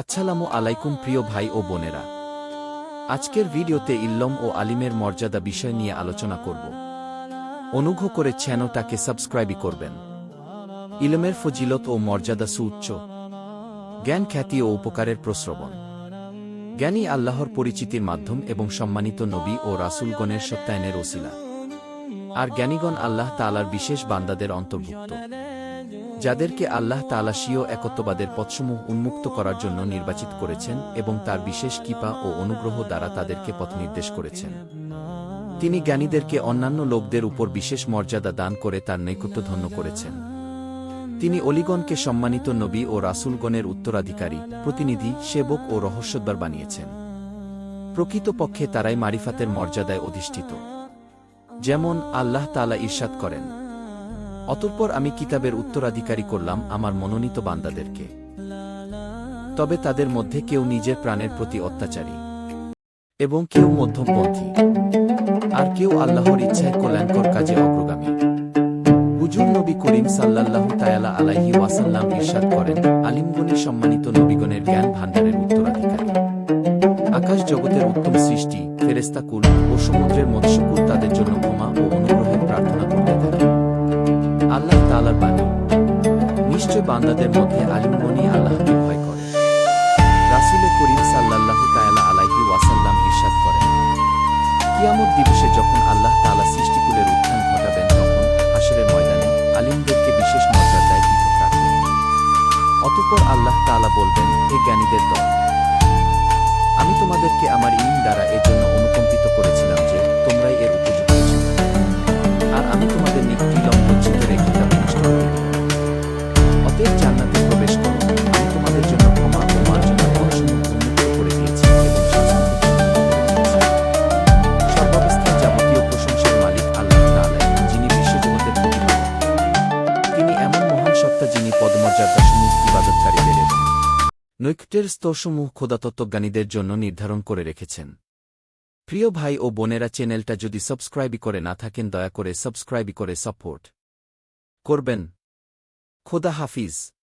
আচ্ছালামু আলাইকুম প্রিয় ভাই ও বোনেরা। আজকের ভিডিওতে ইল্লম ও আলিমের মর্যাদা বিষয় নিয়ে আলোচনা করব। অনুগ্রহ করে চ্যানেলটাকে সাবস্ক্রাইবই করবেন। ইলমের ফজিলত ও মর্যাদা সুউচ্চ। জ্ঞান খ্যাতি ও উপকারের প্রশ্রবণ জ্ঞানী আল্লাহর পরিচিতির মাধ্যম এবং সম্মানিত নবী ও রাসূলগণের সত্যায়নের ওসিলা। আর জ্ঞানীগণ আল্লাহ তালার বিশেষ বান্দাদের অন্তর্ভুক্ত। যাদেরকে আল্লাহ তালা স্বীয় একত্ববাদের পথসমূহ উন্মুক্ত করার জন্য নির্বাচিত করেছেন এবং তার বিশেষ কৃপা ও অনুগ্রহ দ্বারা তাদেরকে পথ নির্দেশ করেছেন। তিনি জ্ঞানীদেরকে অন্যান্য লোকদের উপর বিশেষ মর্যাদা দান করে তার নৈকট্য ধন্য করেছেন। তিনি অলিগণকে সম্মানিত নবী ও রাসুলগণের উত্তরাধিকারী, প্রতিনিধি, সেবক ও রহস্যদ্বার বানিয়েছেন। প্রকৃতপক্ষে তারাই মারিফাতের মর্যাদায় অধিষ্ঠিত। যেমন আল্লাহ তালা ঈর্ষাদ করেন অতঃপর আমি কিতাবের উত্তরাধিকারী করলাম আমার মনোনীত বান্দাদেরকে। তবে তাদের মধ্যে কেউ নিজের প্রাণের প্রতি অত্যাচারী এবং কেউ মধ্যমপন্থী। আর কেউ আল্লাহর ইচ্ছায় কল্যাণকর কাজে অগ্রগামী। হুজুর নবী করিম সাল্লাল্লাহু তায়ালা আলাইহি ওয়াসাল্লাম ইরশাদ করেন, আলিমগণী সম্মানিত নবীগণের জ্ঞান ভাণ্ডারের উত্তরাধিকারী। আকাশ জগতের উত্তম সৃষ্টি ফেরেস্তাকুল ও সমুদ্রের মৎস্যকুল তাদের জন্য ক্ষমা ও অনুগ্রহের প্রার্থনা আল্লাহ তালার বাণী। নিশ্চয় বান্দাদের মধ্যে আলিমগণী আল্লাহকে ভয় করে। রাসুলে করিম সাল্লাল্লাহু তায়ালা আলাইহি ওয়াসাল্লাম ইরশাদ করেন। কিয়ামত দিবসে যখন আল্লাহ তাআলা সৃষ্টিকুলের উত্থান ঘটাবেন, তখন হাসরের ময়দানে আলিমদেরকে বিশেষ মর্যাদায় পৃথক রাখবেন। অতঃপর আল্লাহ তাআলা বলবেন, হে জ্ঞানীদের দল, আমি তোমাদেরকে আমার ইলম দ্বারা এর জন্য অনুকম্পিত করেছিলাম যে তোমরাই এর উপযুক্ত ছিল। আর আমি তোমাদের পদমর্যাদাসমূহ ইবাদতকারীদের এবং নৈকটের স্তরসমূহ খোদাতত্ত্বজ্ঞানীদের জন্য নির্ধারণ করে রেখেছেন। প্রিয় ভাই ও বোনেরা, চ্যানেলটা যদি সাবস্ক্রাইবই করে না থাকেন, দয়া করে সাবস্ক্রাইবই করে সাপোর্ট করবেন। খোদা হাফিজ।